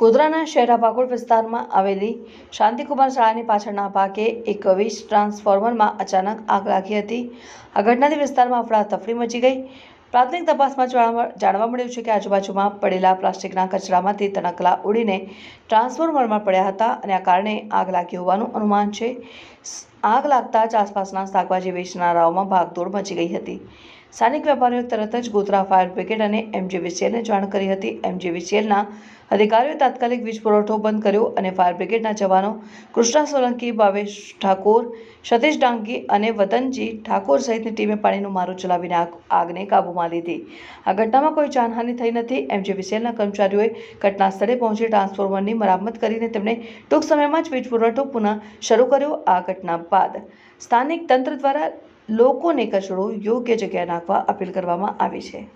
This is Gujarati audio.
ગોધરાના શહેરા ભાગોળ વિસ્તારમાં આવેલી શાંતિકુમાર શાળાની પાછળના ભાગે એક વીજ ટ્રાન્સફોર્મરમાં અચાનક આગ લાગી હતી. આ ઘટનાથી વિસ્તારમાં અફડાતફડી મચી ગઈ. પ્રાથમિક તપાસમાં જાણવા મળ્યું છે કે આજુબાજુમાં પડેલા પ્લાસ્ટિકના કચરામાંથી તણકલા ઉડીને ટ્રાન્સફોર્મરમાં પડ્યા હતા અને આ કારણે આગ લાગી હોવાનું અનુમાન છે. આગ લાગતા જ આસપાસના શાકભાજી વેચનારાઓમાં ભાગદોડ મચી ગઈ હતી. સ્થાનિક વેપારીઓ તરત જ ગોધરા ફાયર બ્રિગેડ અને એમજીવીસીએલને જાણ કરી હતી. એમજીવીસીએલના અધિકારીઓએ તાત્કાલિક વીજ પુરવઠો બંધ કર્યો અને ફાયર બ્રિગેડના જવાનો કૃષ્ણા સોલંકી, ભાવેશ ઠાકોર, સતીશ ડાંગી અને વતનજી ઠાકોર સહિતની ટીમે પાણીનો મારો ચલાવીને આગને કાબૂમાં લીધી. આ ઘટનામાં કોઈ જાનહાનિ થઈ નથી. એમજીવીસીએલના કર્મચારીઓએ ઘટના સ્થળે પહોંચી ટ્રાન્સફોર્મરની મરામત કરીને તેમણે ટૂંક સમયમાં જ વીજ પુરવઠો પુનઃ શરૂ કર્યો. આ ઘટના બાદ સ્થાનિક તંત્ર દ્વારા લોકોને કચરો યોગ્ય જગ્યાએ નાખવા અપીલ કરવામાં આવી છે.